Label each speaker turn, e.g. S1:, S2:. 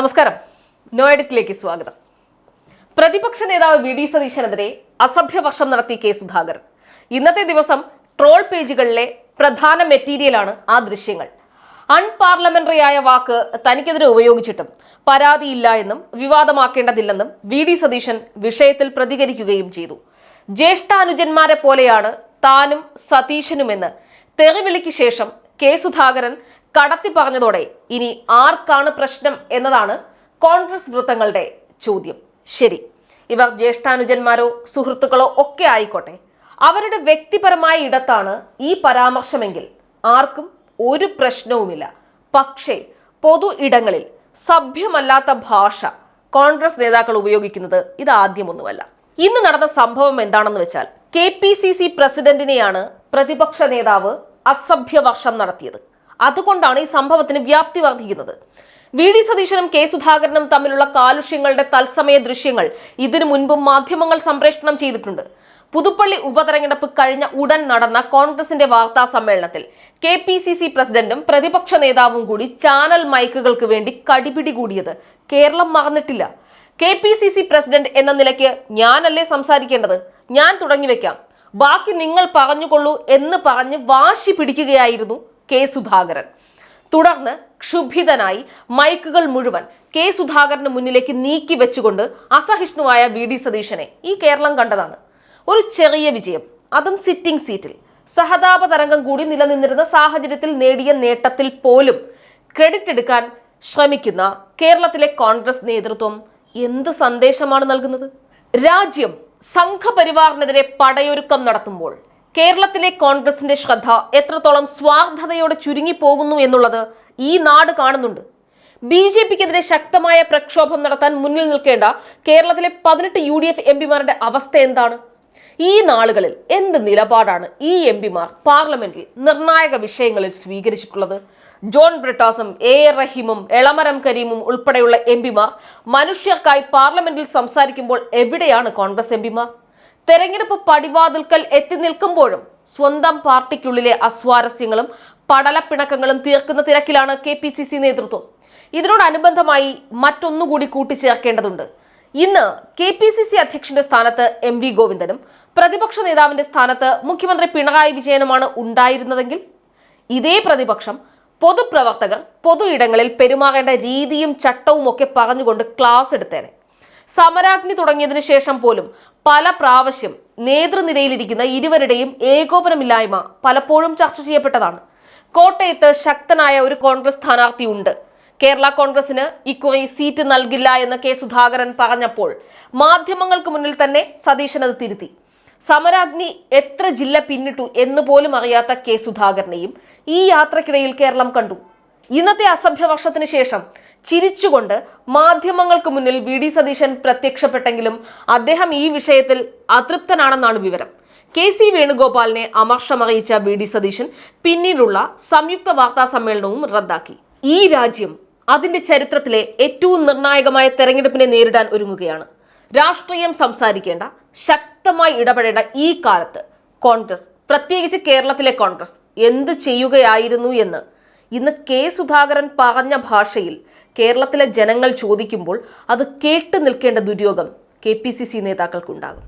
S1: നമസ്കാരം. നോ എഡിറ്റിലേക്ക് സ്വാഗതം. പ്രതിപക്ഷ നേതാവ് വി ഡി സതീശനെതിരെ അസഭ്യവർഷം നടത്തി കെ സുധാകരൻ. ഇന്നത്തെ ദിവസം ട്രോൾ പേജുകളിലെ പ്രധാന മെറ്റീരിയലാണ് ആ ദൃശ്യങ്ങൾ. അൺപാർലമെന്ററി ആയ വാക്ക് തനിക്കെതിരെ ഉപയോഗിച്ചിട്ടും പരാതിയില്ല എന്നും വിവാദമാക്കേണ്ടതില്ലെന്നും വി ഡി സതീശൻ വിഷയത്തിൽ പ്രതികരിക്കുകയും ചെയ്തു. ജ്യേഷ്ഠാനുജന്മാരെ പോലെയാണ് താനും സതീശനുമെന്ന് തെറിവിളിക്ക് ശേഷം കെ സുധാകരൻ കടത്തി പറഞ്ഞതോടെ ഇനി ആർക്കാണ് പ്രശ്നം എന്നതാണ് കോൺഗ്രസ് വൃത്തങ്ങളുടെ ചോദ്യം. ശരി ഇവർ ജ്യേഷ്ഠാനുജന്മാരോ സുഹൃത്തുക്കളോ ഒക്കെ ആയിക്കോട്ടെ. അവരുടെ വ്യക്തിപരമായ ഇടത്താണ് ഈ പരാമർശമെങ്കിൽ ആർക്കും ഒരു പ്രശ്നവുമില്ല. പക്ഷേ പൊതു ഇടങ്ങളിൽ സഭ്യമല്ലാത്ത ഭാഷ കോൺഗ്രസ് നേതാക്കൾ ഉപയോഗിക്കുന്നത് ഇത് ആദ്യമൊന്നുമല്ല. ഇന്ന് നടന്ന സംഭവം എന്താണെന്ന് വെച്ചാൽ കെ പി സി സി പ്രസിഡന്റിനെയാണ് പ്രതിപക്ഷ നേതാവ് അസഭ്യവർഷം നടത്തിയത്. അതുകൊണ്ടാണ് ഈ സംഭവത്തിന് വ്യാപ്തി വർദ്ധിക്കുന്നത്. വി. ഡി. സതീശനും കെ. സുധാകരനും തമ്മിലുള്ള കാലുഷ്യങ്ങളുടെ തത്സമയ ദൃശ്യങ്ങൾ ഇതിനു മുൻപും മാധ്യമങ്ങൾ സംപ്രേഷണം ചെയ്തിട്ടുണ്ട്. പുതുപ്പള്ളി ഉപതെരഞ്ഞെടുപ്പ് കഴിഞ്ഞ ഉടൻ നടന്ന കോൺഗ്രസിന്റെ വാർത്താ സമ്മേളനത്തിൽ കെ. പി. സി. സി. പ്രസിഡന്റും പ്രതിപക്ഷ നേതാവും കൂടി ചാനൽ മൈക്കുകൾക്ക് വേണ്ടി കടിപിടി കൂടിയത് കേരളം മറന്നിട്ടില്ല. K. P. C. C. President എന്ന നിലയ്ക്ക് ഞാനല്ലേ സംസാരിക്കേണ്ടത്? ഞാൻ തുടങ്ങി വെക്കാം ബാക്കി നിങ്ങൾ പറഞ്ഞുകൊള്ളൂ എന്ന് പറഞ്ഞ് വാശി പിടിക്കുകയായിരുന്നു കെ സുധാകരൻ. തുടർന്ന് ക്ഷുഭിതനായി മൈക്കുകൾ മുഴുവൻ കെ സുധാകരന് മുന്നിലേക്ക് നീക്കി വെച്ചുകൊണ്ട് അസഹിഷ്ണുവായ വി ഡി സതീശനെ ഈ കേരളം കണ്ടതാണ്. ഒരു ചെറിയ വിജയം അതും സിറ്റിംഗ് സീറ്റിൽ സഹതാപ തരംഗം കൂടി നിലനിന്നിരുന്ന സാഹചര്യത്തിൽ നേടിയ നേട്ടത്തിൽ പോലും ക്രെഡിറ്റ് എടുക്കാൻ ശ്രമിക്കുന്ന കേരളത്തിലെ കോൺഗ്രസ് നേതൃത്വം എന്ത് സന്ദേശമാണ് നൽകുന്നത്? രാജ്യം സംഘപരിവാറിനെതിരെ പടയൊരുക്കം നടത്തുമ്പോൾ കേരളത്തിലെ കോൺഗ്രസിന്റെ ശ്രദ്ധ എത്രത്തോളം സ്വാർത്ഥതയോടെ ചുരുങ്ങിപ്പോകുന്നു എന്നുള്ളത് ഈ നാട് കാണുന്നുണ്ട്. ബി ജെ പിക്കെതിരെ ശക്തമായ പ്രക്ഷോഭം നടത്താൻ മുന്നിൽ നിൽക്കേണ്ട കേരളത്തിലെ പതിനെട്ട് യു ഡി എഫ് എം പിമാരുടെ അവസ്ഥ എന്താണ്? ഈ നാളുകളിൽ എന്ത് നിലപാടാണ് ഈ എം പിമാർ പാർലമെന്റിൽ നിർണായക വിഷയങ്ങളിൽ സ്വീകരിച്ചിട്ടുള്ളത്? ജോൺ ബ്രിട്ടാസും എ റഹീമും എളമരം കരീമും ഉൾപ്പെടെയുള്ള എം പിമാർ മനുഷ്യർക്കായി പാർലമെന്റിൽ സംസാരിക്കുമ്പോൾ എവിടെയാണ് കോൺഗ്രസ് എം പിമാർ? തെരഞ്ഞെടുപ്പ് പടിവാതിൽക്കൽ എത്തി നിൽക്കുമ്പോഴും സ്വന്തം പാർട്ടിക്കുള്ളിലെ അസ്വാരസ്യങ്ങളും പടലപ്പിണക്കങ്ങളും തീർക്കുന്ന തിരക്കിലാണ് കെ പി സി സി നേതൃത്വം. ഇതിനോടനുബന്ധമായി മറ്റൊന്നുകൂടി കൂട്ടിച്ചേർക്കേണ്ടതുണ്ട്. ഇന്ന് കെ പി സി സി അധ്യക്ഷന്റെ സ്ഥാനത്ത് എം വി ഗോവിന്ദനും പ്രതിപക്ഷ നേതാവിന്റെ സ്ഥാനത്ത് മുഖ്യമന്ത്രി പിണറായി വിജയനുമാണ് ഉണ്ടായിരുന്നതെങ്കിൽ? ഇതേ പ്രതിപക്ഷം പൊതുപ്രവർത്തകർ പൊതു ഇടങ്ങളിൽ പെരുമാറേണ്ട രീതിയും ചട്ടവും ഒക്കെ പറഞ്ഞുകൊണ്ട് ക്ലാസ് എടുത്തേനെ. സമരാഗ്നി തുടങ്ങിയതിനു ശേഷം പോലും പല പ്രാവശ്യം നേതൃനിരയിലിരിക്കുന്ന ഇരുവരുടെയും ഏകോപനമില്ലായ്മ പലപ്പോഴും ചർച്ച ചെയ്യപ്പെട്ടതാണ്. കോട്ടയത്ത് ശക്തനായ ഒരു കോൺഗ്രസ് സ്ഥാനാർത്ഥി ഉണ്ട് കേരള കോൺഗ്രസിന് ഇക്കുറി സീറ്റ് നൽകില്ല എന്ന് കെ സുധാകരൻ പറഞ്ഞപ്പോൾ മാധ്യമങ്ങൾക്ക് മുന്നിൽ തന്നെ സതീശൻ അത് തിരുത്തി. സമരാഗ്നി എത്ര ജില്ല പിന്നിട്ടു എന്ന് പോലും അറിയാത്ത കെ സുധാകരനെയും ഈ യാത്രക്കിടയിൽ കേരളം കണ്ടു. ഇന്നത്തെ അസഭ്യ വർഷത്തിന് ശേഷം ചിരിച്ചുകൊണ്ട് മാധ്യമങ്ങൾക്ക് മുന്നിൽ വി ഡി സതീശൻ പ്രത്യക്ഷപ്പെട്ടെങ്കിലും അദ്ദേഹം ഈ വിഷയത്തിൽ അതൃപ്തനാണെന്നാണ് വിവരം. കെ സി വേണുഗോപാലിനെ അമർഷമറിയിച്ച വി ഡി സതീശൻ പിന്നീടുള്ള സംയുക്ത വാർത്താ സമ്മേളനവും റദ്ദാക്കി. ഈ രാജ്യം അതിന്റെ ചരിത്രത്തിലെ ഏറ്റവും നിർണായകമായ തെരഞ്ഞെടുപ്പിനെ നേരിടാൻ ഒരുങ്ങുകയാണ്. രാഷ്ട്രീയം സംസാരിക്കേണ്ട ശക്തമായി ഇടപെടേണ്ട ഈ കാലത്ത് കോൺഗ്രസ് പ്രത്യേകിച്ച് കേരളത്തിലെ കോൺഗ്രസ് എന്ത് ചെയ്യുകയായിരുന്നു എന്ന് ഇന്ന് കെ സുധാകരൻ പറഞ്ഞ ഭാഷയിൽ കേരളത്തിലെ ജനങ്ങൾ ചോദിക്കുമ്പോൾ അത് കേട്ടു നിൽക്കേണ്ട ദുര്യോഗം കെ പി സി സി നേതാക്കൾക്കുണ്ടാകും.